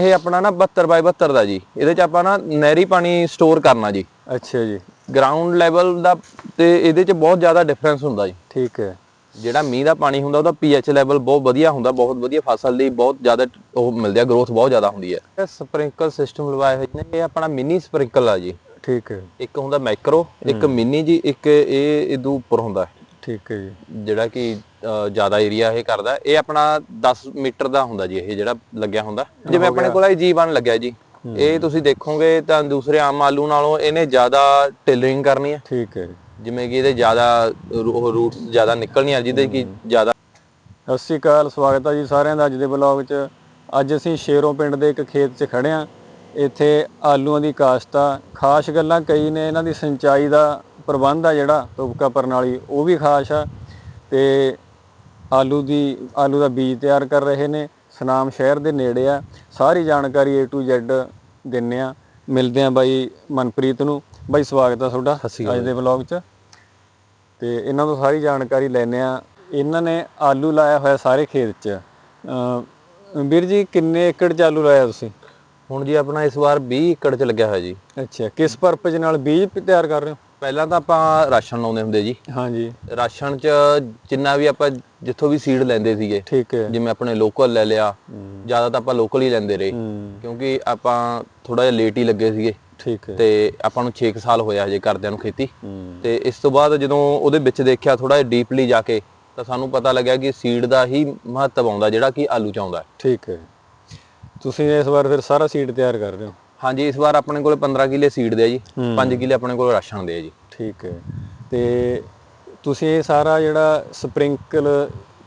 ਇਹ ਆਪਣਾ ਨਾ 72 ਬਾਈ 72 ਦਾ ਜੀ। ਇਹਦੇ ਚ ਆਪਾਂ ਨਾ ਨਹਿਰੀ ਪਾਣੀ ਸਟੋਰ ਕਰਨਾ ਜੀ। ਅੱਛਾ ਜੀ। ਗਰਾਊਂਡ ਲੈਵਲ ਦਾ ਤੇ ਇਹਦੇ ਚ ਬਹੁਤ ਜ਼ਿਆਦਾ ਡਿਫਰੈਂਸ ਹੁੰਦਾ ਜੀ। ਠੀਕ ਹੈ। ਜਿਹੜਾ ਮੀਂਹ ਦਾ ਪਾਣੀ ਹੁੰਦਾ ਉਹਦਾ ਪੀਐਚ ਲੈਵਲ ਬਹੁਤ ਵਧੀਆ ਹੁੰਦਾ ਬਹੁਤ ਵਧੀਆ ਫਸਲ ਲਈ ਬਹੁਤ ਜ਼ਿਆਦਾ ਉਹ ਮਿਲਦੀ ਆ ਗਰੋਥ ਬਹੁਤ ਜ਼ਿਆਦਾ ਹੁੰਦੀ ਹੈ। ਇਹ ਸਪ੍ਰਿੰਕਲ ਸਿਸਟਮ ਲਵਾਏ ਹੋਏ ਨੇ ਇਹ ਆਪਣਾ ਮਿਨੀ ਸਪ੍ਰਿੰਕਲ ਆ ਜੀ। ਠੀਕ ਹੈ। ਇੱਕ ਹੁੰਦਾ ਮਾਈਕਰੋ ਇੱਕ ਮਿਨੀ ਜੀ ਇੱਕ ਇਹ ਇਦੋਂ ਉੱਪਰ ਹੁੰਦਾ। ਹੈ, ਠੀਕ ਹੈ ਜੀ। ਜਿਹੜਾ ਕਿ ਜ਼ਿਆਦਾ ਏਰੀਆ ਇਹ ਕਰਦਾ। ਇਹ ਆਪਣਾ 10 ਮੀਟਰ ਦਾ ਹੁੰਦਾ ਜੀ ਇਹ ਜਿਹੜਾ ਲੱਗਿਆ ਹੁੰਦਾ। ਜਿਵੇਂ ਆਪਣੇ ਕੋਲ ਇਹ ਜੀ1 ਲੱਗਿਆ ਜੀ। ਇਹ ਤੁਸੀਂ ਦੇਖੋਗੇ ਤਾਂ ਦੂਸਰੇ ਆਮ ਆਲੂ ਨਾਲੋਂ ਇਹਨੇ ਜ਼ਿਆਦਾ ਟੇਲਰਿੰਗ ਕਰਨੀ ਹੈ। ਠੀਕ ਹੈ। ਜਿਵੇਂ ਕਿ ਇਹਦੇ ਜ਼ਿਆਦਾ ਰੂਟਸ ਜ਼ਿਆਦਾ ਨਿਕਲਣੀਆਂ ਜਿਹਦੇ ਕਿ ਜ਼ਿਆਦਾ ਸਤਿ ਸ਼੍ਰੀ ਅਕਾਲ ਸਵਾਗਤ ਹੈ ਜੀ ਸਾਰਿਆਂ ਦਾ ਅੱਜ ਦੇ ਬਲੌਗ 'ਚ। ਅੱਜ ਅਸੀਂ ਸ਼ੇਰੋਂ ਪਿੰਡ ਦੇ ਇੱਕ ਖੇਤ 'ਚ ਖੜੇ ਆ। ਇੱਥੇ ਆਲੂਆਂ ਦੀ ਕਾਸ਼ਤ ਆ। ਖਾਸ ਗੱਲਾਂ ਕਈ ਨੇ ਇਹਨਾਂ ਦੀ ਸਿੰਚਾਈ ਦਾ ਪ੍ਰਬੰਧ ਆ ਜਿਹੜਾ ਤੁਬਕਾ ਪ੍ਰਣਾਲੀ ਉਹ ਵੀ ਖਾਸ ਆ। ਤੇ ਆਲੂ ਦੀ ਆਲੂ ਦਾ ਬੀਜ ਤਿਆਰ ਕਰ ਰਹੇ ਨੇ ਸਨਾਮ ਸ਼ਹਿਰ ਦੇ ਨੇੜੇ ਆ। ਸਾਰੀ ਜਾਣਕਾਰੀ A to Z ਦਿੰਨੇ ਆ। ਮਿਲਦੇ ਆ ਬਾਈ ਮਨਪ੍ਰੀਤ ਨੂੰ। ਬਾਈ ਸਵਾਗਤ ਆ ਤੁਹਾਡਾ ਅੱਜ ਦੇ ਬਲੌਗ 'ਚ। ਤੇ ਇਹਨਾਂ ਤੋਂ ਸਾਰੀ ਜਾਣਕਾਰੀ ਲੈਣੇ ਆ। ਇਹਨਾਂ ਨੇ ਆਲੂ ਲਾਇਆ ਹੋਇਆ ਸਾਰੇ ਖੇਤ 'ਚ। ਵੀਰ ਜੀ ਕਿੰਨੇ ਏਕੜ 'ਚ ਆਲੂ ਲਾਇਆ ਤੁਸੀਂ? ਹੁਣ ਜੀ ਆਪਣਾ ਇਸ ਵਾਰ 20 ਏਕੜ ਚ ਲੱਗਿਆ ਹੋਇਆ ਜੀ। ਅੱਛਾ ਕਿਸ ਪਰਪਸ ਨਾਲ ਬੀਜ ਤਿਆਰ ਕਰ ਰਹੇ ਹੋ? ਪਹਿਲਾਂ ਤਾਂ ਆਪਾਂ ਰਾਸ਼ਨ ਲਾਉਂਦੇ ਹੁੰਦੇ ਜੀ। ਹਾਂਜੀ। ਰਾਸ਼ਨ ਚ ਜਿੰਨਾ ਵੀ ਆਪਾਂ ਜਿੱਥੋਂ ਵੀ ਸੀਡ ਲੈਂਦੇ ਸੀਗੇ ਠੀਕ ਹੈ। ਜਿਵੇਂ ਆਪਣੇ ਲੋਕਲ ਲੈ ਲਿਆ ਜ਼ਿਆਦਾ ਤਾਂ ਆਪਾਂ ਲੋਕਲ ਹੀ ਲੈਂਦੇ ਰਹੇ। ਕਿਉਂਕਿ ਆਪਾਂ ਥੋੜਾ ਜਿਹਾ ਲੇਟ ਹੀ ਲੱਗੇ ਸੀਗੇ। ਠੀਕ ਹੈ। ਤੇ ਆਪਾਂ ਨੂੰ 6 ਸਾਲ ਹੋਇਆ ਹਜੇ ਕਰਦਿਆਂ ਨੂੰ ਖੇਤੀ। ਤੇ ਇਸ ਤੋਂ ਬਾਅਦ ਜਦੋਂ ਉਹਦੇ ਵਿੱਚ ਦੇਖਿਆ ਥੋੜਾ ਜਿਹਾ ਡੀਪਲੀ ਜਾ ਕੇ ਤਾਂ ਸਾਨੂੰ ਪਤਾ ਲੱਗਿਆ ਕਿ ਸੀਡ ਦਾ ਹੀ ਮਹੱਤਵ ਆਉਂਦਾ ਜਿਹੜਾ ਕਿ ਆਲੂ ਚ ਆਉਂਦਾ। ਠੀਕ ਹੈ। ਤੁਸੀਂ ਇਸ ਵਾਰ ਫਿਰ ਸਾਰਾ ਸੀਡ ਤਿਆਰ ਕਰ ਰਹੇ ਹੋ? ਹਾਂਜੀ ਇਸ ਵਾਰ ਆਪਣੇ ਕੋਲ 15 ਕਿੱਲੇ ਸੀਡ ਦੇ ਆ ਜੀ। ਹੂੰ। 5 ਕਿੱਲੇ ਆਪਣੇ ਕੋਲ ਰਾਸ਼ਨ ਦੇ ਆ ਜੀ। ਠੀਕ ਹੈ। ਤੇ ਤੁਸੀਂ ਇਹ ਸਾਰਾ ਜਿਹੜਾ ਸਪ੍ਰਿੰਕਲ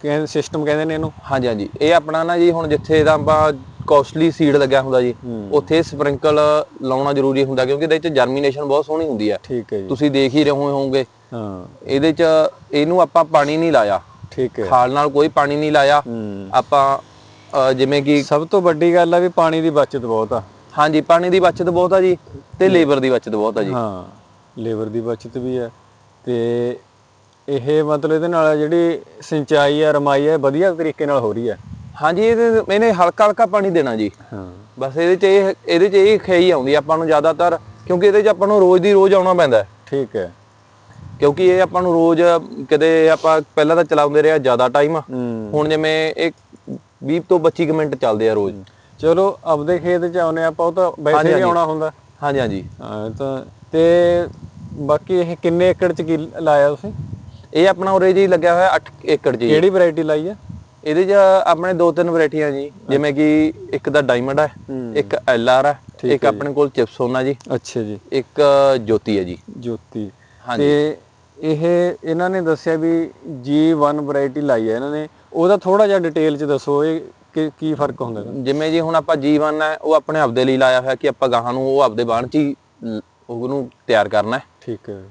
ਕਹਿੰਦੇ ਸਿਸਟਮ ਕਹਿੰਦੇ ਨੇ ਇਹਨੂੰ? ਹਾਂਜੀ ਹਾਂਜੀ। ਇਹ ਆਪਣਾ ਨਾ ਜੀ ਹੁਣ ਜਿੱਥੇ ਦਾ ਆਪਾਂ ਕੋਸਟਲੀ ਸੀਡ ਲੱਗਿਆ ਹੁੰਦਾ ਜੀ। ਉੱਥੇ ਸਪ੍ਰਿੰਕਲ ਲਾਉਣਾ ਜ਼ਰੂਰੀ ਹੁੰਦਾ ਕਿਉਂਕਿ ਇਹਦੇ ਵਿੱਚ ਜਰਮੀਨੇਸ਼ਨ ਬਹੁਤ ਸੋਹਣੀ ਹੁੰਦੀ ਹੈ ਠੀਕ ਹੈ ਜੀ। ਤੁਸੀਂ ਦੇਖ ਹੀ ਰਹੇ ਹੋਵੋਗੇ। ਹਾਂ। ਇਹਦੇ 'ਚ ਇਹਨੂੰ ਆਪਾਂ ਪਾਣੀ ਨਹੀਂ ਲਾਇਆ। ਠੀਕ ਹੈ। ਖਾਲ ਨਾਲ ਕੋਈ ਪਾਣੀ ਨਹੀਂ ਲਾਇਆ। ਆਪਾਂ ਜਿਵੇਂ ਕਿ ਸਭ ਤੋਂ ਵੱਡੀ ਗੱਲ ਆ ਵੀ ਪਾਣੀ ਦੀ ਬਚਤ ਬਹੁਤ ਆ। ਹਾਂਜੀ ਪਾਣੀ ਦੀ ਬਚਤ ਬਹੁਤ ਆ ਜੀ ਤੇ ਲੇਬਰ ਦੀ ਬਚਤ ਬਹੁਤ ਆ ਜੀ। ਹਾਂ ਲੇਬਰ ਦੀ ਬਚਤ ਵੀ ਹੈ ਤੇ ਇਹ ਮਤਲਬ ਇਹਦੇ ਨਾਲ ਜਿਹੜੀ ਸਿੰਚਾਈ ਆ ਰਮਾਈ ਆ ਵਧੀਆ ਤਰੀਕੇ ਨਾਲ ਹੋ ਰਹੀ ਹੈ ਹਾਂਜੀ ਇਹਦੇ ਇਹਨੇ ਹਲਕਾ ਹਲਕਾ ਪਾਣੀ ਦੇਣਾ ਜੀ। ਹਾਂ। ਬਸ ਇਹਦੇ 'ਚ ਇਹ ਇਹਦੇ 'ਚ ਇਹ ਖੇਈ ਆਉਂਦੀ ਆਪਾਂ ਨੂੰ ਜ਼ਿਆਦਾਤਰ ਕਿਉਂਕਿ ਇਹਦੇ 'ਚ ਆਪਾਂ ਨੂੰ ਰੋਜ਼ ਦੀ ਰੋਜ਼ ਆਉਣਾ ਪੈਂਦਾ। ਠੀਕ ਹੈ। ਕਿਉਂਕਿ ਇਹ ਆਪਾਂ ਨੂੰ ਰੋਜ਼ ਕਦੇ ਆਪਾਂ ਪਹਿਲਾਂ ਤਾਂ ਚਲਾਉਂਦੇ ਰਹੇ ਜ਼ਿਆਦਾ ਟਾਈਮ। ਹੁਣ ਜਿਵੇਂ ਇਹ 20 ਤੋਂ 25 ਕੁ ਮਿੰਟ ਚੱਲਦੇ ਆ ਰੋਜ਼। ਚਲੋ ਆਪਦੇ ਖੇਤ ਚ ਆਉਨੇ ਆਪਾਂ ਉਹ ਤਾਂ ਵੈਸੇ ਹੀ। ਆਉਣਾ ਹੁੰਦਾ। ਹਾਂਜੀ ਹਾਂਜੀ। ਹਾਂ ਤਾਂ ਤੇ ਬਾਕੀ ਇਹ ਕਿੰਨੇ ਏਕੜ ਚ ਕੀ ਲਾਇਆ ਤੁਸੀਂ? ਇਹ ਆਪਣਾ ਉਰੇ ਜੀ ਲੱਗਿਆ ਹੋਇਆ 8 ਏਕੜ ਜੀ। ਕਿਹੜੀ ਵੈਰਾਈਟੀ ਲਾਈ ਆ? ਇਹਦੇ 'ਚ ਆਪਣੇ ਦੋ ਤਿੰਨ ਵੈਰਾਈਟੀਆਂ ਜੀ ਜਿਵੇਂ ਕਿ ਇੱਕ ਦਾ ਡਾਇਮੰਡ ਹੈ। ਇੱਕ ਐਲਆਰ ਹੈ ਇੱਕ ਆਪਣੇ ਕੋਲ ਚਿਪਸੋਨਾ ਜੀ ਅੱਛਾ ਜੀ। ਇੱਕ ਜੋਤੀ ਹੈ ਜੀ। ਜੋਤੀ। ਹਾਂਜੀ। ਤੇ ਇਹ ਇਹਨਾਂ ਨੇ ਦੱਸਿਆ ਵੀ G1 ਵੈਰਾਈਟੀ ਲਾਈ ਹੈ ਇਹਨਾਂ ਨੇ। ਉਹਦਾ ਥੋੜਾ ਜਿਹਾ ਡਿਟੇਲ ਚ ਦੱਸੋ ਇਹ ਕੀ ਕੀ ਫ਼ਰਕ ਹੁੰਦਾ ਇਹਦਾ? ਜਿਵੇਂ ਜੀ ਹੁਣ ਆਪਾਂ ਜੀਵਨ ਹੈ ਉਹ ਆਪਣੇ ਆਪਦੇ ਲਈ ਲਾਇਆ ਹੋਇਆ ਕਿ ਆਪਾਂ ਗਾਹਾਂ ਨੂੰ ਉਹ ਆਪਦੇ ਬਾਣ ਚ ਹੀ ਲ- ਉਹਨੂੰ ਤਿਆਰ ਕਰਨਾ ਹੈ। ਠੀਕ ਹੈ।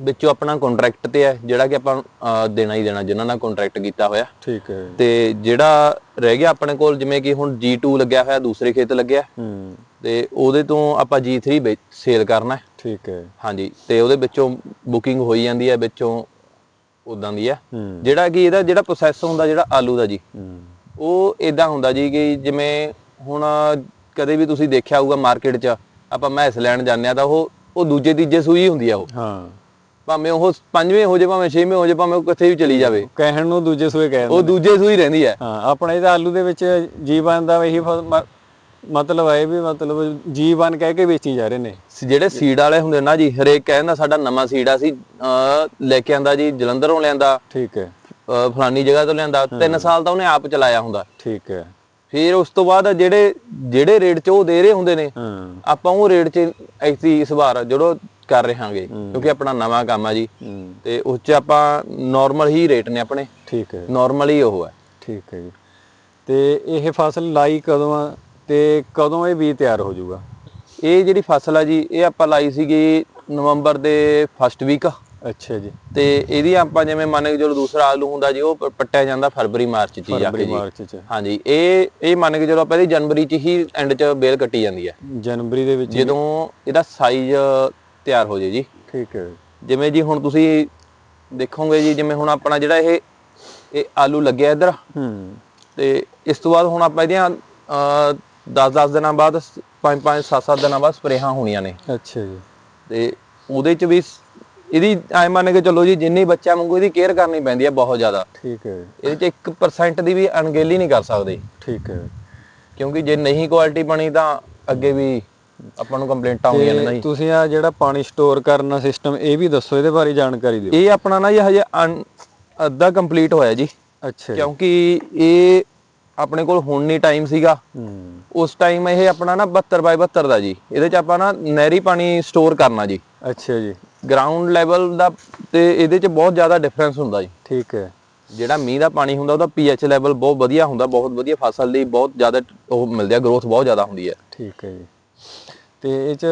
ਵਿੱਚੋਂ ਆਪਣਾ ਕੰਟਰੈਕਟ ਤੇ ਹੈ ਜਿਹੜਾ ਕਿ ਆਪਾਂ ਅਹ, ਦੇਣਾ ਹੀ ਦੇਣਾ ਜਿਨ੍ਹਾਂ ਨਾਲ ਕੰਟਰੈਕਟ ਕੀਤਾ ਹੋਇਆ। ਠੀਕ ਹੈ। ਤੇ ਜਿਹੜਾ ਰਹਿ ਗਿਆ ਆਪਣੇ ਕੋਲ ਜਿਵੇਂ ਕਿ ਹੁਣ G2 ਲੱਗਿਆ ਹੋਇਆ ਦੂਸਰੇ ਖੇਤ ਲੱਗਿਆ। ਹੂੰ। ਤੇ ਉਹਦੇ ਤੋਂ ਆਪਾਂ G3 ਸੇਲ ਕਰਨਾ ਹੈ। ਠੀਕ ਹੈ। ਹਾਂਜੀ ਤੇ ਉਹਦੇ ਵਿੱਚੋਂ ਬੁਕਿੰਗ ਹੋਈ ਜਾਂਦੀ ਹੈ ਵਿੱਚੋਂ ਉਦਾਂ ਦੀ ਹੈ। ਹੂੰ। ਜਿਹੜਾ ਕਿ ਇਹਦਾ ਜਿਹੜਾ ਪ੍ਰੋਸੈਸ ਹੁੰਦਾ ਜਿਹੜਾ ਆਲੂ ਦਾ ਜੀ। ਹੂੰ। ਉਹ ਇਦਾਂ ਹੁੰਦਾ ਜੀ ਕਿ ਜਿਵੇਂ ਹੁਣ ਕਦੇ ਵੀ ਤੁਸੀਂ ਦੇਖਿਆ ਹੋਊਗਾ ਮਾਰਕੀਟ 'ਚ ਆਪਾਂ ਮੈਸ ਲੈਣ ਜਾਂਦੇ ਆ ਤਾਂ ਉਹ ਉਹ ਦੂਜੇ ਤੀਜੇ ਸੂਈ ਹੁੰਦੀ ਆ ਉਹ। ਹਾਂ। ਭਾਵੇਂ ਉਹ ਪੰਜਵੇਂ ਹੋ ਜਾਏ ਭਾਵੇਂ ਛੇਵੇਂ ਹੋ ਜਾਏ ਭਾਵੇਂ ਉਹ ਕਿੱਥੇ ਵੀ ਚਲੀ ਜਾਵੇ। ਕਹਿਣ ਨੂੰ ਦੂਜੇ ਸੂਏ ਕਹਿ ਦਿੰਦੇ ਉਹ ਦੂਜੇ ਸੂਈ ਰਹਿੰਦੀ ਹੈ। ਹਾਂ ਆਪਣੇ ਇਹਦਾ ਆਲੂ ਦੇ ਵਿੱਚ ਜੀਵਨ ਦਾ ਇਹੀ ਮਤਲਬ ਹੈ ਵੀ ਮਤਲਬ ਜੀਵਨ ਕਹਿ ਕੇ ਵੇਚੀ ਜਾ ਰਹੇ ਨੇ। ਜਿਹੜੇ ਸੀਡ ਵਾਲੇ ਹੁੰਦੇ ਨਾ ਜੀ ਹਰੇਕ ਕਹਿੰਦਾ ਸਾਡਾ ਨਵਾਂ ਸੀਡ ਆ ਸੀ ਲੈ ਕੇ ਆਂਦਾ ਜੀ ਜਲੰਧਰੋਂ ਲਿਆਂਦਾ। ਠੀਕ ਹੈ। ਫਲਾਨੀ ਜਗ੍ਹਾ ਤੋਂ ਲਿਆਂਦਾ 3 ਸਾਲ ਤਾਂ ਉਹਨੇ ਆਪ ਚਲਾਇਆ ਹੁੰਦਾ। ਠੀਕ ਹੈ। ਫਿਰ ਉਸ ਤੋਂ ਬਾਅਦ ਜਿਹੜੇ ਜਿਹੜੇ ਰੇਟ 'ਚ ਉਹ ਦੇ ਰਹੇ ਹੁੰਦੇ ਨੇ ਆਪਾਂ ਉਹ ਰੇਟ 'ਚ ਐਸੀ ਇਸ ਵਾਰ ਜਿਹੜੋ ਕਰ ਰਹੇ ਹਾਂਗੇ ਕਿਉਂਕਿ ਆਪਣਾ ਨਵਾਂ ਕੰਮ ਆ ਜੀ। ਤੇ ਉਸ 'ਚ ਆਪਾਂ ਨਾਰਮਲ ਹੀ ਰੇਟ ਨੇ ਆਪਣੇ। ਠੀਕ ਹੈ। ਨਾਰਮਲ ਹੀ ਉਹ ਹੈ। ਠੀਕ ਹੈ ਜੀ। ਤੇ ਇਹ ਫਸਲ ਲਾਈ ਕਦੋਂ ਆ ਤੇ ਕਦੋਂ ਇਹ ਬੀਜ ਤਿਆਰ ਹੋ ਜਾਊਗਾ? ਇਹ ਜਿਹੜੀ ਫਸਲ ਆ ਜੀ ਇਹ ਆਪਾਂ ਲਾਈ ਸੀਗੀ ਨਵੰਬਰ ਦੇ ਫਸਟ ਵੀਕ ਅੱਛਾ ਜੀ। ਤੇ ਇਹਦੀ ਆਪਾਂ ਜਿਵੇਂ ਮੰਨ ਕੇ ਚਲੋ ਦੂਸਰਾ ਆਲੂ ਹੁੰਦਾ ਜੀ ਉਹ ਪੱਟਿਆ ਜਾਂਦਾ ਫਰਵਰੀ ਮਾਰਚ 'ਚ ਜਾ ਕੇ ਜੀ। ਹਾਂਜੀ ਇਹ ਇਹ ਮੰਨ ਕੇ ਚਲੋ ਆਪਾਂ ਇਹਦੀ ਜਨਵਰੀ 'ਚ ਹੀ ਐਂਡ 'ਚ ਬੇਲ ਕੱਟੀ ਜਾਂਦੀ ਹੈ ਜਨਵਰੀ ਦੇ ਵਿੱਚ ਜਦੋਂ ਇਹਦਾ ਸਾਈਜ਼ ਤਿਆਰ ਹੋ ਜੇ ਜੀ। ਠੀਕ ਹੈ। ਜਿਵੇਂ ਜੀ ਹੁਣ ਤੁਸੀਂ ਦੇਖੋਗੇ ਜੀ ਜਿਵੇਂ ਹੁਣ ਆਪਣਾ ਜਿਹੜਾ ਇਹ ਇਹ ਆਲੂ ਲੱਗਿਆ ਇੱਧਰ। ਹੂੰ। ਤੇ ਇਸ ਤੋਂ ਬਾਅਦ ਹੁਣ ਆਪਾਂ ਇਹਦੀਆਂ ਅਹ, 10-10 ਦਿਨਾਂ ਬਾਅਦ 5-5 7-7 ਦਿਨਾਂ ਬਾਅਦ ਸਪਰੇਹਾਂ ਹੋਣੀਆਂ ਨੇ। ਅੱਛਾ ਜੀ। ਤੇ ਉਹਦੇ ਚ ਵੀ ਇਹਦੀ ਐ ਮੰਨ ਕੇ ਚੱਲੋ ਜੀ ਜਿੰਨੀ ਬੱਚਾ ਵਾਂਗੂ ਇਹਦੀ ਕੇਅਰ ਕਰਨੀ ਪੈਂਦੀ ਹੈ ਬਹੁਤ ਜ਼ਿਆਦਾ। ਠੀਕ ਹੈ। ਇਹਦੇ ਚ 1% ਦੀ ਵੀ ਅਣਗਹਿਲੀ ਨਹੀਂ ਕਰ ਸਕਦੇ। ਠੀਕ ਹੈ। ਕਿਉਂਕਿ ਜੇ ਨਹੀਂ ਕੁਆਲਿਟੀ ਬਣੀ ਤਾਂ ਅੱਗੇ ਵੀ ਆਪਾਂ ਨੂੰ ਕੰਪਲੇਂਟਾਂ ਆਉਂਦੀਆਂ ਨੇ ਨਹੀਂ ਤੁਸੀਂ ਆ ਜਿਹੜਾ ਪਾਣੀ ਸਟੋਰ ਕਰਨ ਦਾ ਸਿਸਟਮ ਇਹ ਵੀ ਦੱਸੋ ਇਹਦੇ ਬਾਰੇ ਜਾਣਕਾਰੀ ਦਿਓ। ਇਹ ਆਪਣਾ ਨਾ ਜੀ ਹਜੇ ਅੱਧਾ ਕੰਪਲੀਟ ਹੋਇਆ ਜੀ। ਅੱਛਾ ਕਿਉਂਕਿ ਇਹ ਆਪਣੇ ਕੋਲ ਹੁਣ ਨਹੀਂ ਟਾਈਮ ਸੀਗਾ। ਉਸ ਟਾਈਮ ਇਹ ਆਪਣਾ ਨਾ 72 ਬਾਈ 72 ਦਾ ਜੀ। ਇਹਦੇ ਚ ਆਪਾਂ ਨਾ ਨਹਿਰੀ ਪਾਣੀ ਸਟੋਰ ਕਰਨਾ ਜੀ। ਅੱਛਾ ਜੀ। ਗਰਾਊਂਡ ਲੈਵਲ ਦਾ ਤੇ ਇਹਦੇ ਚ ਬਹੁਤ ਜ਼ਿਆਦਾ ਡਿਫਰੈਂਸ ਹੁੰਦਾ ਜੀ। ਠੀਕ ਹੈ। ਜਿਹੜਾ ਮੀਂਹ ਦਾ ਪਾਣੀ ਹੁੰਦਾ ਉਹਦਾ ਪੀਐਚ ਲੈਵਲ ਬਹੁਤ ਵਧੀਆ ਹੁੰਦਾ ਬਹੁਤ ਵਧੀਆ ਫਸਲ ਲਈ ਬਹੁਤ ਜ਼ਿਆਦਾ ਉਹ ਮਿਲਦੀ ਆ ਗਰੋਥ ਬਹੁਤ ਜ਼ਿਆਦਾ ਹੁੰਦੀ ਹੈ। ਠੀਕ ਹੈ ਜੀ। ਤੇ ਇਹ ਚ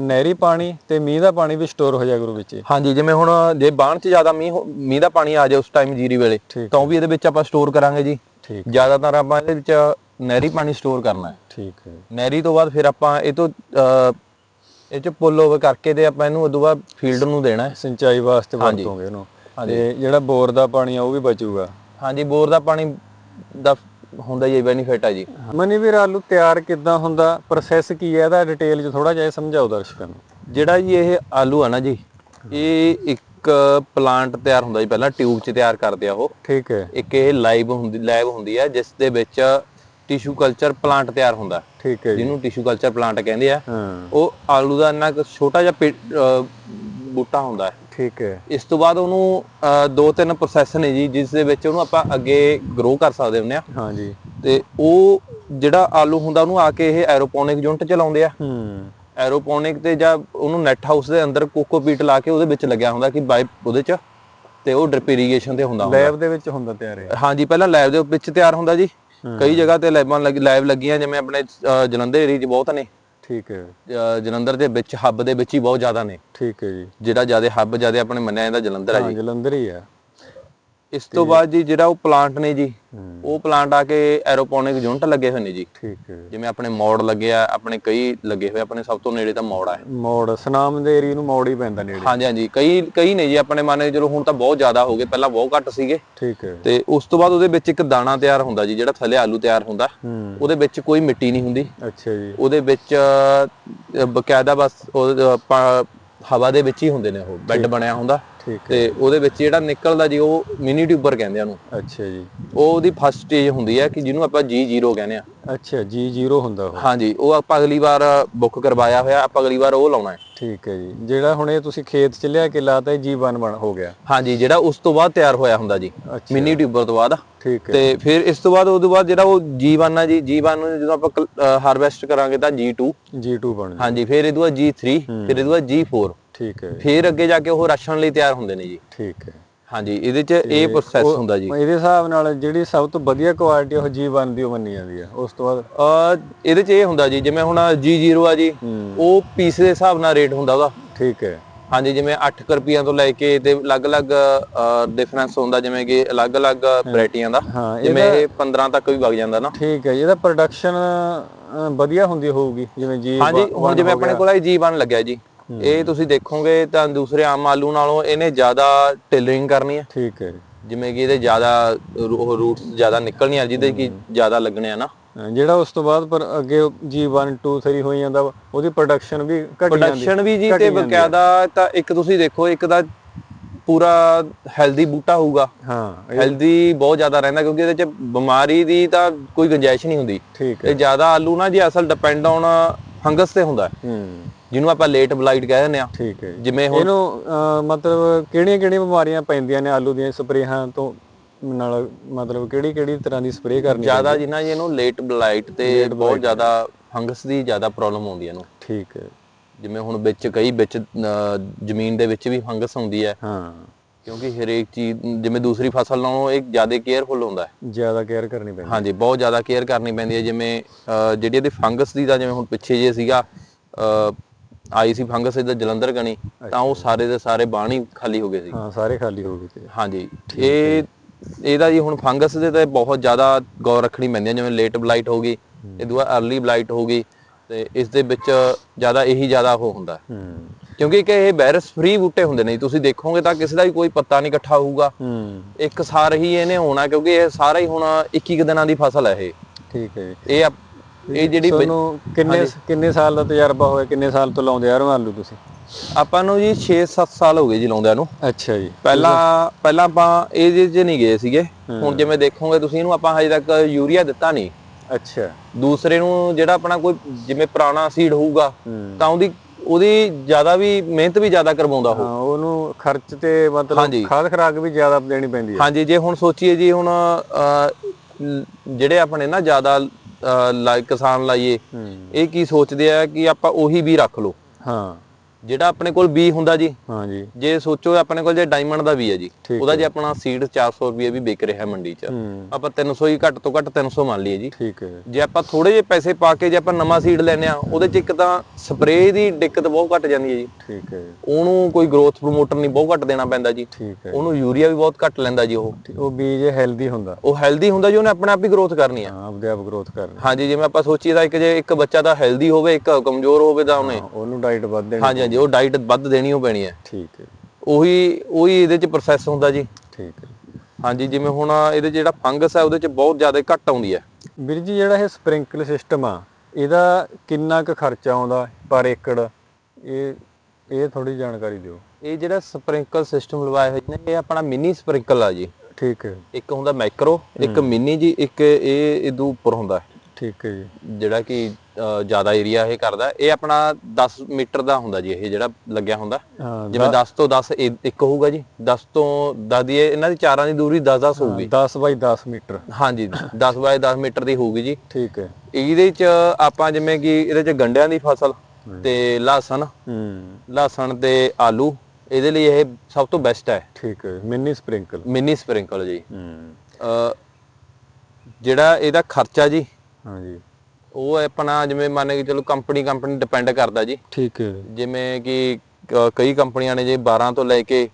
ਨਹਿਰੀ ਪਾਣੀ ਤੇ ਮੀਂਹ ਦਾ ਪਾਣੀ ਵੀ ਸਟੋਰ ਹੋ ਜਾ ਕਰੂ ਵਿੱਚ। ਹਾਂਜੀ ਜਿਵੇਂ ਹੁਣ ਜੇ ਬਾਣ ਚ ਜ਼ਿਆਦਾ ਮੀਂਹ ਹੋ- ਮੀਂਹ ਦਾ ਪਾਣੀ ਆ ਜਾਏ ਉਸ ਟਾਈਮ ਜੀਰੀ ਵੇਲੇ ਤਾਂ ਉਹ ਵੀ ਇਹਦੇ ਵਿੱਚ ਆਪਾਂ ਸਟੋਰ ਕਰਾਂਗੇ ਜੀ। ਠੀਕ ਜ਼ਿਆਦਾਤਰ ਆਪਾਂ ਇਹਦੇ ਵਿੱਚ ਨਹਿਰੀ ਪਾਣੀ ਸਟੋਰ ਕਰਨਾ ਹੈ। ਠੀਕ ਹੈ। ਨਹਿਰੀ ਤੋਂ ਬਾਅਦ ਫਿਰ ਆਪਾਂ ਇਹ ਤੋਂ ਇਹ ਚ ਪੁੱਲ ਓਵਰ ਕਰਕੇ ਤੇ ਆਪਾਂ ਇਹਨੂੰ ਉਦੋਂ ਬਾਅਦ ਫੀਲਡ ਨੂੰ ਦੇਣਾ ਹੈ। ਸਿੰਚਾਈ ਵਾਸਤੇ ਹਾਂਜੀ। ਵਰਤੋਂਗੇ ਇਹਨੂੰ। ਤੇ ਜਿਹੜਾ ਬੋਰ ਦਾ ਪਾਣੀ ਆ ਉਹ ਵੀ ਬਚੂਗਾ। ਹਾਂਜੀ ਬੋਰ ਦਾ ਪਾਣੀ ਦਾ ਹੁੰਦਾ ਹੀ ਬੈਨੀਫਿਟ ਹੈ ਜੀ। ਮਨੀ ਵੀਰ ਆਲੂ ਤਿਆਰ ਕਿੱਦਾਂ ਹੁੰਦਾ? ਪ੍ਰੋਸੈਸ ਕੀ ਹੈ? ਇਹਦਾ ਡਿਟੇਲ ਚ ਥੋੜਾ ਜਿਹਾ ਸਮਝਾਓ ਦਰਸ਼ਕਾਂ ਨੂੰ। ਜਿਹੜਾ ਜੀ ਇਹ ਆਲੂ ਆ ਨਾ ਜੀ ਇਹ ਇੱਕ ਪਲਾਂਟ ਤਿਆਰ ਹੁੰਦਾ ਜੀ। ਪਹਿਲਾਂ ਟਿਊਬ 'ਚ ਤਿਆਰ ਕਰਦੇ ਆ ਉਹ। ਠੀਕ ਹੈ। ਇੱਕ ਇਹ ਲਾਈਵ ਹੁੰਦੀ ਲੈਬ ਹੁੰਦੀ ਹੈ ਜਿਸ ਦੇ ਵਿੱਚ ਟਿਸ਼ੂ ਕਲਚਰ ਪਲਾਂਟ ਤਿਆਰ ਹੁੰਦਾ। ਠੀਕ ਹੈ ਜਿਹਨੂੰ ਟਿਸ਼ੂ ਕਲਚਰ ਪਲਾਂਟ ਕਹਿੰਦੇ ਆ। ਹਾਂ। ਉਹ ਆਲੂ ਦਾ ਇੰਨਾ ਛੋਟਾ ਜਿਹਾ ਬੂਟਾ ਹੁੰਦਾ ਹੈ। ਠੀਕ ਹੈ। ਇਸ ਤੋਂ ਬਾਅਦ ਉਹਨੂੰ ਦੋ ਤਿੰਨ ਪ੍ਰੋਸੈਸ ਨੇ ਜੀ ਜਿਸ ਦੇ ਵਿੱਚ ਉਹਨੂੰ ਆਪਾਂ ਅੱਗੇ ਗਰੋ ਕਰ ਸਕਦੇ ਹੁੰਦੇ ਆ। ਹਾਂਜੀ ਤੇ ਉਹ ਜਿਹੜਾ ਆਲੂ ਹੁੰਦਾ ਉਹਨੂੰ ਆ ਕੇ ਇਹ ਐਰੋਪੋਨਿਕ ਯੂਨਿਟ ਚਲਾਉਂਦੇ ਆ। ਹੂੰ। ਐਰੋਪੋਨਿਕ ਤੇ ਜਾਂ ਉਹਨੂੰ ਨੈਟ ਹਾਊਸ ਦੇ ਅੰਦਰ ਕੋਕੋਪੀਟ ਲਾ ਕੇ ਉਹਦੇ ਵਿੱਚ ਲੱਗਿਆ ਹੁੰਦਾ ਕਿ ਬਾਈ ਉਹਦੇ ਚ ਤੇ ਉਹ ਡ੍ਰਿਪ ਇਰੀਗੇਸ਼ਨ ਤੇ ਹੁੰਦਾ ਹੁੰਦਾ। ਲੈਬ ਦੇ ਵਿੱਚ ਹੁੰਦਾ ਤਿਆਰ ਇਹ। ਹਾਂਜੀ ਪਹਿਲਾਂ ਲੈਬ ਦੇ ਵਿੱਚ ਤਿਆਰ ਹੁੰਦਾ ਜੀ। ਕਈ ਜਗ੍ਹਾ ਤੇ ਲੱਗ ਲੈਬ ਲੱਗੀਆਂ ਜਿਵੇਂ ਆਪਣੇ ਜਲੰਧਰ ਏਰੀਆ 'ਚ ਬਹੁਤ ਨੇ। ਠੀਕ ਹੈ। ਜਲੰਧਰ ਦੇ ਵਿੱਚ ਹੱਬ ਦੇ ਵਿੱਚ ਹੀ ਬਹੁਤ ਜ਼ਿਆਦਾ ਨੇ। ਠੀਕ ਹੈ ਜੀ। ਜਿਹੜਾ ਜ਼ਿਆਦਾ ਹੱਬ ਜ਼ਿਆਦਾ ਆਪਣੇ ਮੰਨਿਆ ਜਾਂਦਾ ਜਲੰਧਰ ਹੈ ਹਾਂ ਜੀ। ਜਲੰਧਰ ਹੀ ਆ। ਇਸ ਤੋਂ ਬਾਅਦ ਜੀ ਜਿਹੜਾ ਉਹ ਪਲਾਂਟ ਨੇ ਜੀ ਉਹ ਪਲਾਂਟ ਆ ਕੇ ਐਰੋਪੋਨਿਕ ਯੂਨਿਟ ਲੱਗੇ ਹੋਏ ਨੇ ਜੀ। ਠੀਕ ਹੈ। ਜਿਵੇਂ ਆਪਣੇ ਮੋੜ ਲੱਗੇ ਆ ਆਪਣੇ ਕਈ ਲੱਗੇ ਹੋਏ ਆਪਣੇ ਸਭ ਤੋਂ ਨੇੜੇ ਤਾਂ ਮੋੜ ਆ ਮੋੜ ਸਨਾਮ ਦੇ ਏਰੀਆ ਨੂੰ ਮੋੜ ਹੀ ਪੈਂਦਾ ਨੇੜੇ। ਹਾਂਜੀ ਹਾਂਜੀ। ਕਈ ਕਈ ਨੇ ਜੀ ਆਪਣੇ ਮੰਨ ਚਲੋ ਹੁਣ ਤਾਂ ਬਹੁਤ ਜ਼ਿਆਦਾ ਹੋ ਗਏ ਪਹਿਲਾਂ ਬਹੁਤ ਘੱਟ ਸੀਗੇ। ਠੀਕ ਹੈ। ਤੇ ਉਸ ਤੋਂ ਬਾਅਦ ਉਹਦੇ ਵਿੱਚ ਇੱਕ ਦਾਣਾ ਤਿਆਰ ਹੁੰਦਾ ਜੀ ਜਿਹੜਾ ਥੱਲੇ ਆਲੂ ਤਿਆਰ ਹੁੰਦਾ। ਉਹਦੇ ਵਿੱਚ ਕੋਈ ਮਿੱਟੀ ਨਹੀਂ ਹੁੰਦੀ। ਅੱਛਾ ਜੀ। ਉਹਦੇ ਵਿੱਚ ਬਕਾਇਦਾ ਬਸ ਹਵਾ ਦੇ ਵਿੱਚ ਹੀ ਹੁੰਦੇ ਨੇ ਉਹ ਬੈੱਡ ਬਣਿਆ ਹੁੰਦਾ। ਤੇ ਉਹਦੇ ਵਿੱਚ ਜਿਹੜਾ ਨਿਕਲਦਾ ਜੀ ਉਹ ਮਿਨੀ ਟਿਊਬਰ ਕਹਿੰਦੇ ਆ ਉਹਨੂੰ। ਅੱਛਾ ਜੀ। ਉਹ ਉਹਦੀ ਫਸਟ ਸਟੇਜ ਹੁੰਦੀ ਹੈ ਕਿ ਜਿਹਨੂੰ ਆਪਾਂ G0 ਕਹਿੰਦੇ ਆ। ਅੱਛਾ ਜੀ ਜ਼ੀਰੋ ਹੁੰਦਾ ਉਹ। ਹਾਂਜੀ ਉਹ ਆਪਾਂ ਅਗਲੀ ਵਾਰ ਬੁੱਕ ਕਰਵਾਇਆ ਹੋਇਆ ਆਪਾਂ ਅਗਲੀ ਵਾਰ ਉਹ ਲਾਉਣਾ ਹੈ। ਠੀਕ ਹੈ ਜੀ। ਜਿਹੜਾ ਹੁਣ ਇਹ ਤੁਸੀਂ ਖੇਤ ਚ ਲਿਆ ਕੇ ਲਾਤਾ ਇਹ ਜੀ ਬਣ ਬਣ ਹੋ ਗਿਆ। ਹਾਂਜੀ ਜਿਹੜਾ ਉਸ ਤੋਂ ਬਾਅਦ ਤਿਆਰ ਹੋਇਆ ਹੁੰਦਾ ਜੀ ਮਿਨੀ ਟਿਊਬਰ ਤੋਂ ਬਾਅਦ। ਠੀਕ ਹੈ। ਤੇ ਫਿਰ ਇਸ ਤੋਂ ਬਾਅਦ ਉਹਦੇ ਬਾਅਦ ਜਿਹੜਾ ਉਹ G1 ਆ ਜੀ G1 ਨੂੰ ਜਦੋਂ ਆਪਾਂ ਹਾਰਵੈਸਟ ਕਰਾਂਗੇ ਤਾਂ G2 G2 ਬਣ ਹਾਂਜੀ ਫਿਰ ਇਹਦੇ ਬਾਅਦ G3 ਫਿਰ ਇਹਦੇ ਬਾਅਦ G4 ਠੀਕ ਹੈ ਫਿਰ ਅੱਗੇ ਜਾ ਕੇ ਉਹ ਰਾਸ਼ਨ ਲਈ ਤਿਆਰ ਹੁੰਦੇ ਨੇ ਜੀ। ਠੀਕ ਹੈ। ਹਾਂਜੀ ਇਹਦੇ 'ਚ ਇਹ ਪ੍ਰੋਸੈਸ ਹੁੰਦਾ ਜੀ। ਇਹਦੇ ਹਿਸਾਬ ਨਾਲ ਜਿਹੜੀ ਸਭ ਤੋਂ ਵਧੀਆ ਕੁਆਲਿਟੀ ਉਹ ਜੀ ਬਣ ਦੀ ਉਹ ਮੰਨੀ ਜਾਂਦੀ ਆ ਉਸ ਤੋਂ ਬਾਅਦ ਅ ਇਹਦੇ 'ਚ ਇਹ ਹੁੰਦਾ ਜੀ ਜਿਵੇਂ ਹੁਣ G0 ਆ ਜੀ ਉਹ ਪੀਸ ਦੇ ਹਿਸਾਬ ਨਾਲ ਰੇਟ ਹੁੰਦਾ ਉਹਦਾ ਠੀਕ ਹੈ। ਹਾਂਜੀ ਜਿਵੇਂ 8 ਰੁਪਈਆਂ ਤੋਂ ਲੈ ਕੇ ਤੇ ਅਲੱਗ-ਅਲੱਗ ਡਿਫਰੈਂਸ ਹੁੰਦਾ ਜਿਵੇਂ ਕਿ ਅਲੱਗ-ਅਲੱਗ ਵੈਰਾਈਟੀਆਂ ਦਾ। ਜਿਵੇਂ ਇਹ 15 ਤੱਕ ਵੀ ਵਗ ਜਾਂਦਾ ਨਾ। ਠੀਕ ਹੈ ਜੀ। ਇਹਦਾ ਪ੍ਰੋਡਕਸ਼ਨ ਵਧੀਆ ਹੁੰਦੀ ਹੋਊਗੀ ਜਿਵੇਂ ਜੀ ਹਾਂਜੀ ਹੁਣ ਜਿਵੇਂ ਆਪਣੇ ਕੋਲ ਇਹ G1 ਲੱਗਿਆ ਜੀ। ਇਹ ਤੁਸੀਂ ਦੇਖੋਗੇ ਤਾਂ ਦੂਸਰੇ ਆਮ ਆਲੂ ਨਾਲੋਂ ਇਹਨੇ ਜ਼ਿਆਦਾ ਟੇਲਰਿੰਗ ਕਰਨੀ ਹੈ। ਠੀਕ ਹੈ। ਜਿਵੇਂ ਕਿ ਇਹਦੇ ਜ਼ਿਆਦਾ ਰੂਟਸ ਜ਼ਿਆਦਾ ਨਿਕਲਣੀਆਂ ਜਿਹਦੇ ਕਿ ਜ਼ਿਆਦਾ ਲੱਗਣੇ ਆ ਨਾ। ਜਿਹੜਾ ਉਸ ਤੋਂ ਬਾਅਦ ਪਰ ਅੱਗੇ ਜੀ 1 2 3 ਹੋਈ ਜਾਂਦਾ ਉਹਦੀ ਪ੍ਰੋਡਕਸ਼ਨ ਵੀ ਘਟ ਜਾਂਦੀ ਪ੍ਰੋਡਕਸ਼ਨ ਵੀ ਜੀ ਤੇ ਆ। ਬਕਾਇਦਾ ਤਾਂ ਇੱਕ ਤੁਸੀਂ ਦੇਖੋ ਇੱਕ ਦਾ ਪੂਰਾ ਹੈਲਦੀ ਬੂਟਾ ਹੋਊਗਾ। ਹਾਂ ਹੈਲਦੀ ਬਹੁਤ ਜ਼ਿਆਦਾ ਰਹਿੰਦਾ ਕਿਉਂਕਿ ਇਹਦੇ ਚ ਬਿਮਾਰੀ ਦੀ ਤਾਂ ਕੋਈ ਗੁੰਜਾਇਸ਼ ਨਹੀਂ ਹੁੰਦੀ। ਠੀਕ ਹੈ। ਤੇ ਜ਼ਿਆਦਾ ਆਲੂ ਨਾ ਜੀ ਅਸਲ ਡਿਪੈਂਡ ਔਨ ਫੰਗਸ ਤੇ ਹੁੰਦਾ ਹੈ, ਹੂੰ। ਜਿਹਨੂੰ ਆਪਾਂ ਲੇਟ ਬਲਾਈਟ ਕਹਿ ਦਿੰਦੇ ਆ ਠੀਕ ਹੈ। ਜੀ। ਜਿਵੇਂ ਹੁਣ ਇਹਨੂੰ ਅਹ, ਮਤਲਬ ਕਿਹੜੀਆਂ ਕਿਹੜੀਆਂ ਬਿਮਾਰੀਆਂ ਪੈਂਦੀਆਂ ਨੇ ਆਲੂ ਦੀਆਂ ਸਪਰੇਹਾਂ ਤੋਂ ਨਾਲ? ਮਤਲਬ ਕਿਹੜੀ ਕਿਹੜੀ ਤਰ੍ਹਾਂ ਦੀ ਸਪਰੇਅ ਕਰਨੀ ਜ਼ਿਆਦਾ ਜਿੰਨਾ ਜੀ ਇਹਨੂੰ ਲੇਟ ਬਲਾਈਟ ਤੇ ਬਹੁਤ ਜ਼ਿਆਦਾ ਫੰਗਸ ਦੀ ਜ਼ਿਆਦਾ ਪ੍ਰੋਬਲਮ ਆਉਂਦੀ ਹੈ ਇਹਨੂੰ। ਠੀਕ ਹੈ। ਜਿਵੇਂ ਹੁਣ ਵਿੱਚ ਕਈ ਵਿੱਚ ਅਹ, ਜ਼ਮੀਨ ਦੇ ਵਿੱਚ ਵੀ ਫੰਗਸ ਹੁੰਦੀ ਹੈ। ਹਾਂ। ਕਿਉਂਕਿ ਹਰੇਕ ਚੀਜ਼ ਜਿਵੇਂ ਦੂਸਰੀ ਫਸਲ ਨਾਲੋਂ ਇਹ ਜ਼ਿਆਦਾ ਕੇਅਰਫੁਲ ਹੁੰਦਾ ਹੈ। ਜ਼ਿਆਦਾ ਕੇਅਰ ਕਰਨੀ ਪੈਂਦੀ ਹਾਂਜੀ ਬਹੁਤ ਜ਼ਿਆਦਾ ਕੇਅਰ ਕਰਨੀ ਪੈਂਦੀ ਹੈ। ਜਿਵੇਂ ਜਿਹੜੀ ਇਹਦੀ ਫੰਗਸ ਦੀ ਦਾ ਜਿਵੇਂ ਹੁਣ ਪਿੱਛੇ ਜੇ ਸੀਗਾ ਆਈ ਸੀ ਫੰਗਸ ਇਹਦਾ ਜਲੰਧਰ ਗਣੀ ਤਾਂ ਉਹ ਸਾਰੇ ਦੇ ਸਾਰੇ ਬਾਣ ਖਾਲੀ ਹੋ ਗਏ ਸੀ। ਹਾਂ ਸਾਰੇ ਖਾਲੀ ਹੋ ਗਏ ਤੇ। ਹਾਂਜੀ ਇਹ ਇਹਦਾ ਜੀ ਹੁਣ ਫੰਗਸ ਦੇ ਤੇ ਬਹੁਤ ਜ਼ਿਆਦਾ ਗੌਰ ਰੱਖਣੀ ਪੈਂਦੀ ਹੈ। ਜਿਵੇਂ ਲੇਟ ਬਲਾਈਟ ਹੋ ਗਈ ਇਹ ਦੂਆ अर्ਲੀ ਬਲਾਈਟ ਹੋ ਗਈ ਤੇ ਇਸ ਦੇ ਵਿੱਚ ਜ਼ਿਆਦਾ ਇਹੀ ਜ਼ਿਆਦਾ ਉਹ ਹੁੰਦਾ ਹੂੰ। ਕਿਉਂਕਿ ਕਿ ਇਹ ਵਾਇਰਸ ਫ੍ਰੀ ਬੂਟੇ ਹੁੰਦੇ ਨੇ ਜੀ। ਤੁਸੀਂ ਦੇਖੋਗੇ ਤਾਂ ਕਿਸੇ ਦਾ ਵੀ ਕੋਈ ਪੱਤਾ ਨਹੀਂ ਇਕੱਠਾ ਹੋਊਗਾ। ਹੂੰ। ਇੱਕ ਸਾਰ ਹੀ ਇਹਨੇ ਹੋਣਾ ਕਿਉਂਕਿ ਇਹ ਸਾਰਾ ਹੀ ਹੁਣ 21 ਕੁ ਦਿਨਾਂ ਦੀ ਫਸਲ ਹੈ ਇਹ। ਠੀਕ ਹੈ ਜੀ। ਇਹ ਇਹ ਜਿਹੜੀ ਤੁਹਾਨੂੰ ਕਿੰਨੇ ਕਿੰਨੇ ਸਾਲ ਦਾ ਤਜਰਬਾ ਹੋਇਆ ਕਿੰਨੇ ਸਾਲ ਤੋਂ ਲਾਉਂਦੇ ਆ ਆਲੂ ਤੁਸੀਂ? ਆਪਾਂ ਨੂੰ ਜੀ 6-7 ਸਾਲ ਹੋ ਗਏ ਜੀ ਲਾਉਂਦਿਆਂ ਨੂੰ। ਅੱਛਾ ਜੀ। ਪਹਿਲਾਂ ਪਹਿਲਾਂ ਆਪਾਂ ਇਹਦੇ 'ਚ ਨਹੀਂ ਗਏ ਸੀਗੇ। ਹੁਣ ਜਿਵੇਂ ਦੇਖੋਗੇ ਤੁਸੀਂ ਇਹਨੂੰ ਆਪਾਂ ਹਜੇ ਤੱਕ ਯੂਰੀਆ ਦਿੱਤਾ ਨਹੀਂ। ਅੱਛਾ। ਦੂਸਰੇ ਨੂੰ ਜਿਹੜਾ ਆਪਣਾ ਕੋਈ ਜਿਵੇਂ ਪੁਰਾਣਾ ਸੀਡ ਹੋਊਗਾ ਤਾਂ ਉਹਦੀ ਉਹਦੀ ਜ਼ਿਆਦਾ ਵੀ ਮਿਹਨਤ ਵੀ ਜ਼ਿਆਦਾ ਕਰਵਾਉਂਦਾ ਉਹ। ਹਾਂ ਉਹਨੂੰ ਖਰਚ ਤੇ ਮਤਲਬ ਹਾਂਜੀ। ਖਾਦ ਖਰਾਕ ਵੀ ਜ਼ਿਆਦਾ ਦੇਣੀ ਪੈਂਦੀ ਹੈ। ਹਾਂਜੀ ਜੇ ਹੁਣ ਸੋਚੀਏ ਜੀ ਹੁਣ ਅਹ, ਲ- ਜਿਹੜੇ ਆਪਣੇ ਨਾ ਜ਼ਿਆਦਾ ਲਾਈ ਕਿਸਾਨ ਲਾਈਏ ਹੂੰ। ਇਹ ਕੀ ਸੋਚਦੇ ਆ ਕਿ ਆਪਾਂ ਉਹੀ ਵੀ ਰੱਖ ਲਓ। ਹਾਂ। ਜਿਹੜਾ ਆਪਣੇ ਕੋਲ ਬੀ ਹੁੰਦਾ ਜੀ ਹਾਂ ਜੀ ਜੇ ਸੋਚੋ ਆਪਣੇ ਕੋਲ ਜੇ ਡਾਇਮੰਡ ਦਾ ਵੀ ਹੈ ਜੀ ਉਹਦਾ ਜੇ ਆਪਣਾ ਸੀਡ 400 ਰੁਪਏ ਵੀ ਵਿਕ ਰਿਹਾ ਮੰਡੀ 'ਚ ਆਪਾਂ 300 ਹੀ ਘੱਟ ਤੋਂ ਘੱਟ 300 ਮੰਨ ਲਈਏ ਜੀ। ਠੀਕ ਹੈ। ਜੇ ਆਪਾਂ ਥੋੜੇ ਜਿਹੇ ਪੈਸੇ ਪਾ ਕੇ ਜੇ ਆਪਾਂ ਨਵਾਂ ਸੀਡ ਲੈਨੇ ਆ ਉਹਦੇ 'ਚ ਇੱਕ ਤਾਂ ਸਪਰੇਅ ਦੀ ਦਿੱਕਤ ਬਹੁਤ ਘੱਟ ਜਾਂਦੀ ਹੈ ਜੀ। ਠੀਕ ਹੈ। ਉਹਨੂੰ ਕੋਈ ਗਰੋਥ ਪ੍ਰੋਮੋਟਰ ਨਹੀਂ ਬਹੁਤ ਘੱਟ ਦੇਣਾ ਪੈਂਦਾ ਜੀ। ਠੀਕ ਹੈ। ਉਹਨੂੰ ਯੂਰੀਆ ਵੀ ਬਹੁਤ ਘੱਟ ਲੈਂਦਾ ਜੀ ਉਹ। ਉਹ ਬੀਜ ਹੈਲਦੀ ਹੁੰਦਾ। ਉਹ ਹੈਲਦੀ ਹੁੰਦਾ ਜੀ ਉਹਨੇ ਆਪਣੇ ਆਪ ਹੀ ਗਰੋਥ ਕਰਨੀ ਆ। ਹਾਂ ਆਪਦੇ ਆਪ ਗਰੋਥ ਕਰਨੀ। ਹਾਂਜੀ ਜਿਵੇਂ ਆਪਾਂ ਸੋਚੀਏ ਤਾਂ ਇੱਕ ਜੇ ਇੱਕ ਬੱਚਾ ਤਾਂ ਹੈਲਦੀ ਹੋਵੇ ਇੱਕ ਕਮਜ਼ੋਰ ਹੋਵੇ ਤਾਂ ਉਹਨੇ ਉਹਨੂੰ ਡਾਈਟ ਵੱਧ ਦੇਣੀ ਹਾਂਜੀ ਹਾਂਜੀ ਉਹ ਡਾਈਟ ਵੱਧ ਦੇਣੀ ਉਹ ਪੈਣੀ ਹੈ। ਠੀਕ ਹੈ। ਉਹੀ ਉਹੀ ਇਹਦੇ 'ਚ ਪ੍ਰੋਸੈਸ ਹੁੰਦਾ ਜੀ। ਠੀਕ ਹੈ। ਹਾਂਜੀ ਜਿਵੇਂ ਹੁਣ ਇਹਦੇ ਜਿਹੜਾ ਫੰਗਸ ਹੈ ਉਹਦੇ 'ਚ ਬਹੁਤ ਜ਼ਿਆਦਾ ਘੱਟ ਆਉਂਦੀ ਹੈ। ਵੀਰ ਜੀ ਜਿਹੜਾ ਇਹ ਸਪ੍ਰਿੰਕਲ ਸਿਸਟਮ ਆ ਇਹਦਾ ਕਿੰਨਾ ਕੁ ਖਰਚਾ ਆਉਂਦਾ ਪਰ ਏਕੜ? ਇਹ ਇਹ ਥੋੜੀ ਜਾਣਕਾਰੀ ਦਿਓ। ਇਹ ਜਿਹੜਾ ਸਪ੍ਰਿੰਕਲ ਸਿਸਟਮ ਲਵਾਇਆ ਹੋਇਆ ਨੇ ਇਹ ਆਪਣਾ ਮਿਨੀ ਸਪ੍ਰਿੰਕਲ ਆ ਜੀ। ਠੀਕ ਹੈ। ਇੱਕ ਹੁੰਦਾ ਮਾਈਕਰੋ ਇੱਕ ਮਿਨੀ ਜੀ ਇੱਕ ਇਹ ਇਹਦੂ ਉੱਪਰ ਹੁੰਦਾ। ਹੈ, ਠੀਕ ਹੈ ਜੀ। ਜਿਹੜਾ ਕਿ ਜ਼ਿਆਦਾ ਏਰੀਆ ਇਹ ਕਰਦਾ ਇਹ ਆਪਣਾ 10 ਮੀਟਰ ਦਾ ਹੁੰਦਾ ਜੀ ਇਹ ਜਿਹੜਾ ਲੱਗਿਆ ਹੁੰਦਾ। ਜਿਵੇਂ 10 ਤੋਂ 10 ਇਹ ਇੱਕ ਹੋਊਗਾ ਜੀ 10 ਤੋਂ 10 ਦੀ ਇਹ- ਇਹਨਾਂ ਦੀ ਚਾਰਾਂ ਦੀ ਦੂਰੀ 10 10 ਹੋਊਗੀ। 10 ਬਾਈ 10 ਮੀਟਰ। ਹਾਂਜੀ 10 ਬਾਏ 10 ਮੀਟਰ ਦੀ ਹੋਊਗੀ ਜੀ। ਠੀਕ ਹੈ। ਇਹਦੇ ਚ ਆਪਾਂ ਜਿਵੇਂ ਕਿ ਇਹਦੇ ਚ ਗੰਡਿਆਂ ਦੀ ਫਸਲ ਤੇ ਲਹਸਨ ਹੂੰ। ਲਹਸਨ ਤੇ ਆਲੂ ਇਹਦੇ ਲਈ ਇਹ ਸਭ ਤੋਂ ਬੈਸਟ ਹੈ। ਠੀਕ ਹੈ ਮਿੰਨੀ ਸਪ੍ਰਿੰਕਲ ਮਿਨੀ ਸਪ੍ਰਿੰਕਲ ਜੀ। ਹੂੰ। ਅ ਜਿਹੜਾ ਇਹਦਾ ਖਰਚਾ ਜੀ ਹਾਂ ਜੀ ਉਹ ਆਪਣਾ ਜਿਵੇਂ ਮੰਨ ਕੇ ਚਲੋ ਕੰਪਨੀ ਕੰਪਨੀ ਡਿਪੈਂਡ ਕਰਦਾ ਜੀ। ਠੀਕ ਹੈ। ਜਿਵੇਂ ਕਿ ਕ- ਕਈ ਕੰਪਨੀਆਂ ਨੇ ਜੇ 12 ਤੋਂ ਲੈ ਕੇ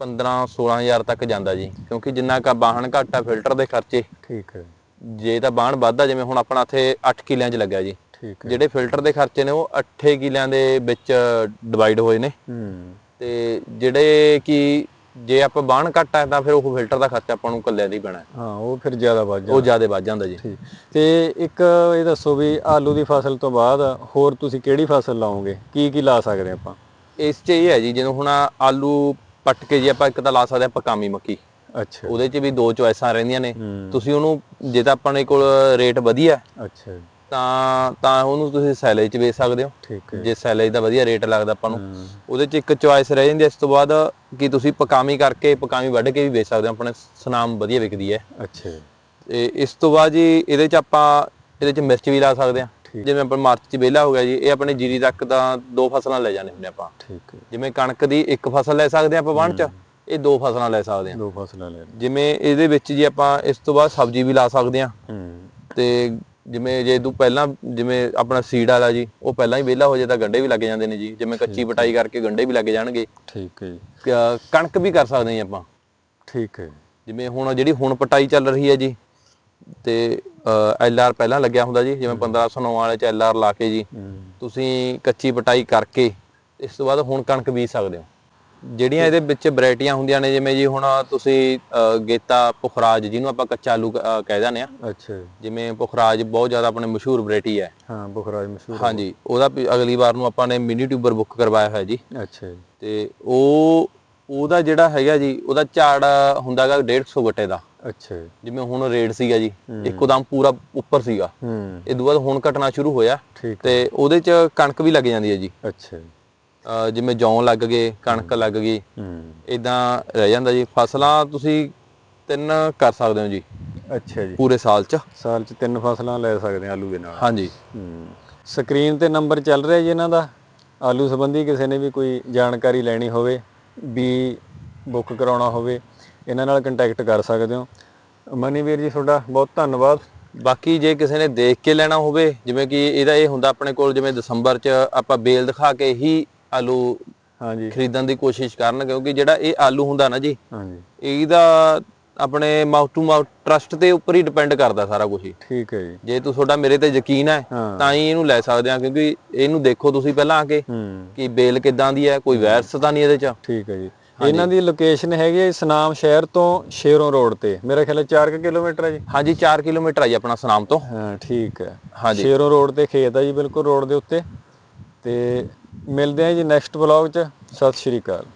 15 16000 ਤੱਕ ਜਾਂਦਾ ਜੀ। ਕਿਉਂਕਿ ਜਿੰਨਾ ਕਾ ਬਾਹਣ ਘੱਟ ਫਿਲਟਰ ਦੇ ਖਰਚੇ ਠੀਕ ਹੈ। ਜੇ ਤਾਂ ਬਾਹਣ ਵੱਧਦਾ ਜਿਵੇਂ ਹੁਣ ਆਪਣਾ ਇੱਥੇ 8 ਕਿੱਲਿਆਂ 'ਚ ਲੱਗਿਆ ਜੀ। ਠੀਕ ਹੈ। ਜਿਹੜੇ ਫਿਲਟਰ ਦੇ ਖਰਚੇ ਨੇ ਉਹ 8 ਕਿੱਲਿਆਂ ਦੇ ਵਿੱਚ ਡਿਵਾਈਡ ਹੋਏ ਨੇ। ਹੂੰ। ਤੇ ਜਿਹੜੇ ਕਿ ਜੇ ਆਪਾਂ ਬਾਹਣ ਘੱਟ ਤਾਂ ਫਿਰ ਉਹ ਫਿਲਟਰ ਦਾ ਖਰਚਾ ਆਪਾਂ ਨੂੰ ਕੱਲਿਆਂ ਦੀ ਪੈਣਾ। ਹੈ। ਉਹ ਫਿਰ ਜ਼ਿਆਦਾ ਉਹ ਜਾਂਦਾ। ਜ਼ਿਆਦਾ ਵੱਧ ਜਾਂਦਾ ਜੀ। ਠੀਕ। ਤੇ ਇੱਕ ਇਹ ਦੱਸੋ ਵੀ ਆਲੂ ਦੀ ਫਸਲ ਤੋਂ ਬਾਅਦ ਹੋਰ ਤੁਸੀਂ ਕਿਹੜੀ ਫਸਲ ਲਾਓਗੇ? ਕੀ ਕੀ ਲਾ ਸਕਦੇ ਆਪਾਂ? ਇਸ 'ਚ ਇਹ ਹੈ ਜੀ ਜਦੋਂ ਹੁਣ ਆਲੂ ਪੱਟ ਕੇ ਜੀ ਆਪਾਂ ਇੱਕ ਤਾਂ ਲਾ ਸਕਦੇ ਆ ਪਕਾਮੀ ਮੱਕੀ। ਅੱਛਾ। ਉਹਦੇ 'ਚ ਵੀ ਦੋ ਚੋਇਸਾਂ ਰਹਿੰਦੀਆਂ ਨੇ। ਤੁਸੀਂ ਉਹਨੂੰ ਜੇ ਤਾਂ ਆਪਣੇ ਕੋਲ ਰੇਟ ਵਧੀਆ ਅੱਛਾ ਤਾਂ ਤਾਂ ਉਹਨੂੰ ਤੁਸੀਂ ਸੈਲੇਜ 'ਚ ਵੇਚ ਸਕਦੇ ਹੋ। ਠੀਕ ਹੈ। ਜੇ ਸੈਲੇਜ ਦਾ ਵਧੀਆ ਰੇਟ ਲੱਗਦਾ ਆਪਾਂ ਨੂੰ। ਉਹਦੇ 'ਚ ਇੱਕ ਚੋਇਸ ਰਹਿ ਜਾਂਦੀ ਹੈ ਇਸ ਤੋਂ ਬਾਅਦ ਕਿ ਤੁਸੀਂ ਪਕਾਮੀ ਕਰਕੇ ਪਕਾਮੀ ਵੱਢ ਕੇ ਵੀ ਵੇਚ ਸਕਦੇ ਹੋ ਆਪਣੇ ਸੁਨਾਮ ਵਧੀਆ ਵਿਕਦੀ ਹੈ। ਅੱਛਾ। ਜੀ, ਤੇ ਇਸ ਤੋਂ ਬਾਅਦ ਜੀ ਇਹਦੇ 'ਚ ਆਪਾਂ ਇਹਦੇ 'ਚ ਮਿਰਚ ਵੀ ਲਾ ਸਕਦੇ ਠੀਕ। ਜਿਵੇਂ ਆਪਾਂ ਮਾਰਚ 'ਚ ਵਿਹਲਾ ਹੋ ਗਿਆ ਜੀ ਇਹ ਆਪਣੇ ਜੀਰੀ ਤੱਕ ਤਾਂ ਦੋ ਫਸਲਾਂ ਲੈ ਜਾਂਦੇ ਹੁੰਦੇ ਆਪਾਂ। ਠੀਕ ਹੈ। ਜਿਵੇਂ ਕਣਕ ਦੀ ਇੱਕ ਫਸਲ ਲੈ ਸਕਦੇ ਹਾਂ ਆਪਾਂ ਵਣ 'ਚ ਇਹ ਦੋ ਫਸਲਾਂ ਲੈ ਸਕਦੇ ਹਾਂ। ਦੋ ਫਸਲਾਂ ਲੈ। ਜਿਵੇਂ ਇਹਦੇ ਵਿੱਚ ਜੀ ਆਪਾਂ ਇਸ ਤੋਂ ਬਾਅਦ ਸਬਜ਼ੀ ਵੀ ਲਾ ਸਕਦੇ ਹੂੰ। ਤੇ ਜਿਵੇਂ ਜੇ ਤੂੰ ਪਹਿਲਾਂ ਜਿਵੇਂ ਆਪਣਾ ਸੀਡ ਵਾਲਾ ਜੀ ਉਹ ਪਹਿਲਾਂ ਹੀ ਵਿਹਲਾ ਹੋ ਤਾਂ ਗੰਡੇ ਵੀ ਲੱਗ ਜਾਂਦੇ ਨੇ ਜੀ। ਜਿਵੇਂ ਕੱਚੀ ਪਟਾਈ ਕਰਕੇ ਗੰਡੇ ਵੀ ਲੱਗ ਜਾਣਗੇ। ਠੀਕ ਹੈ ਜੀ, ਕਣਕ ਵੀ ਕਰ ਸਕਦੇ ਹਾਂ ਜੀ ਆਪਾਂ। ਠੀਕ ਹੈ। ਜਿਵੇਂ ਹੁਣ ਜਿਹੜੀ ਹੁਣ ਪਟਾਈ ਚੱਲ ਰਹੀ ਹੈ ਜੀ ਤੇ ਐਲ ਆਰ ਪਹਿਲਾਂ ਲੱਗਿਆ ਹੁੰਦਾ ਜੀ ਜਿਵੇਂ 1509 ਵਾਲੇ ਚ ਐਲ ਆਰ ਲਾ ਕੇ ਜੀ ਤੁਸੀਂ ਕੱਚੀ ਪਟਾਈ ਕਰਕੇ ਇਸ ਤੋਂ ਬਾਅਦ ਹੁਣ ਕਣਕ ਬੀਜ ਸਕਦੇ ਹੋ। ਜਿਹੜੀਆਂ ਇਹਦੇ ਵਿੱਚ ਵੈਰਾਈਟੀਆਂ ਹੁੰਦੀਆਂ ਨੇ ਜਿਵੇਂ ਜੀ ਹੁਣ ਤੁਸੀਂ ਗੇਤਾ ਪੁਖਰਾਜ ਜਿਹਨੂੰ ਆਪਾਂ ਕੱਚਾ ਆਲੂ ਕ- ਅ, ਕਹਿ ਦਿੰਦੇ ਆ। ਅੱਛਾ। ਜੀ, ਜਿਵੇਂ ਪੁਖਰਾਜ ਬਹੁਤ ਜ਼ਿਆਦਾ ਆਪਣੇ ਮਸ਼ਹੂਰ ਵੈਰਾਈਟੀ ਹੈ। ਹਾਂ ਬੁਖਰਾਜ ਮਸ਼ਹੂਰ ਹਾਂਜੀ ਉਹਦਾ ਵੀ ਅਗਲੀ ਵਾਰ ਨੂੰ ਆਪਾਂ ਨੇ ਮਿਨੀ ਟਿਊਬਰ ਬੁੱਕ ਕਰਵਾਇਆ ਹੋਇਆ ਜੀ। ਅੱਛਾ ਜੀ। ਤੇ ਉਹ ਉਹਦਾ ਜਿਹੜਾ ਹੈਗਾ ਜੀ ਉਹਦਾ ਝਾੜ ਹੁੰਦਾਗਾ 150 ਗੱਟੇ ਦਾ। ਅੱਛਾ ਜੀ। ਜਿਵੇਂ ਹੁਣ ਰੇਡ ਸੀਗਾ ਜੀ ਇੱਕੋਦਮ ਪੂਰਾ ਉੱਪਰ ਸੀਗਾ। ਹੂੰ। ਇਹ ਤੋਂ ਬਾਅਦ ਹੁਣ ਘਟਣਾ ਸ਼ੁਰੂ ਹੋਇਆ ਠੀਕ ਤੇ ਉਹਦੇ ਚ ਕਣਕ ਵੀ ਲੱਗ ਜਾਂਦੀ ਹੈ ਜੀ। ਅੱਛਾ ਜੀ। ਜਿਵੇਂ ਜੌਂ ਲੱਗ ਗਏ ਕਣਕ ਲੱਗ ਗਈ ਇਦਾਂ ਰਹਿ ਜਾਂਦਾ ਜੀ। ਫਸਲਾਂ ਤੁਸੀਂ ਤਿੰਨ ਕਰ ਸਕਦੇ ਹੋ ਜੀ। ਅੱਛਾ ਜੀ। ਪੂਰੇ ਸਾਲ ਚ। ਸਾਲ ਚ ਤਿੰਨ ਫਸਲਾਂ ਲੈ ਸਕਦੇ ਆ ਆਲੂ ਦੇ ਨਾਲ। ਹਾਂਜੀ। ਹੂੰ। ਸਕਰੀਨ ਤੇ ਨੰਬਰ ਚੱਲ ਰਿਹਾ ਜੀ ਇਹਨਾਂ ਦਾ। ਆਲੂ ਸੰਬੰਧੀ ਕਿਸੇ ਨੇ ਵੀ ਕੋਈ ਜਾਣਕਾਰੀ ਲੈਣੀ ਹੋਵੇ ਵੀ ਬੁੱਕ ਕਰਾਉਣਾ ਹੋਵੇ ਇਹਨਾਂ ਨਾਲ ਕੰਟੈਕਟ ਕਰ ਸਕਦੇ ਹੋ। ਮਨੀ ਵੀਰ ਜੀ ਤੁਹਾਡਾ ਬਹੁਤ ਧੰਨਵਾਦ। ਬਾਕੀ ਜੇ ਕਿਸੇ ਨੇ ਦੇਖ ਕੇ ਲੈਣਾ ਹੋਵੇ ਜਿਵੇਂ ਕਿ ਇਹਦਾ ਇਹ ਹੁੰਦਾ ਆਪਣੇ ਕੋਲ ਜਿਵੇਂ ਦਸੰਬਰ ਚ ਆਪਾਂ ਬੇਲ ਦਿਖਾ ਕੇ ਹੀ ਆਲੂ ਹਾਂਜੀ। ਖਰੀਦਣ ਦੀ ਕੋਸ਼ਿਸ਼ ਕਰਨ ਕਿਉਂਕਿ ਜਿਹੜਾ ਇਹ ਆਲੂ ਹੁੰਦਾ ਨਾ ਜੀ ਹਾਂਜੀ। ਇਹਦਾ ਆਪਣੇ ਮਾਊਥ ਟੂ ਮਾਊਥ ਟਰਸਟ ਦੇ ਉੱਪਰ ਹੀ ਡਿਪੈਂਡ ਕਰਦਾ ਸਾਰਾ ਕੁਝ ਹੀ। ਠੀਕ ਹੈ ਜੀ। ਜੇ ਤੂੰ ਤੁਹਾਡਾ ਮੇਰੇ ਤੇ ਯਕੀਨ ਹੈ ਹਾਂ। ਤਾਂ ਹੀ ਇਹਨੂੰ ਲੈ ਸਕਦੇ ਆ ਕਿਉਂਕਿ ਇਹਨੂੰ ਦੇਖੋ ਤੁਸੀਂ ਪਹਿਲਾਂ ਆ ਕੇ ਹੂੰ। ਕਿ ਬੇਲ ਕਿਦਾਂ ਦੀ ਹੈ ਕੋਈ ਵਾਇਰਸ ਤਾਂ ਨਹੀਂ ਇਹਦੇ ਚ। ਠੀਕ ਹੈ ਜੀ। ਇਹਨਾਂ ਦੀ ਲੋਕੇਸ਼ਨ ਹੈਗੀ ਹੈ ਸਨਾਮ ਸ਼ਹਿਰ ਤੋਂ ਸ਼ੇਰੋਂ ਰੋਡ ਤੇ। ਮੇਰਾ ਖਿਆਲ ਹੈ 4 ਕਿਲੋਮੀਟਰ ਹੈ ਜੀ। ਹਾਂਜੀ 4 ਕਿਲੋਮੀਟਰ ਆ ਜੀ ਆਪਣਾ ਸਨਾਮ ਤੋਂ। ਹਾਂ ਠੀਕ ਹੈ। ਹਾਂਜੀ। ਸ਼ੇਰੋਂ ਰੋਡ ਤੇ ਖੇਤ ਹੈ ਜੀ ਬਿਲਕੁਲ ਰੋਡ ਦੇ ਉੱਤੇ। ਤੇ ਮਿਲਦੇ ਹਾਂ ਜੀ ਨੈਕਸਟ ਵਲੌਗ 'ਚ। ਸਤਿ ਸ਼੍ਰੀ ਅਕਾਲ।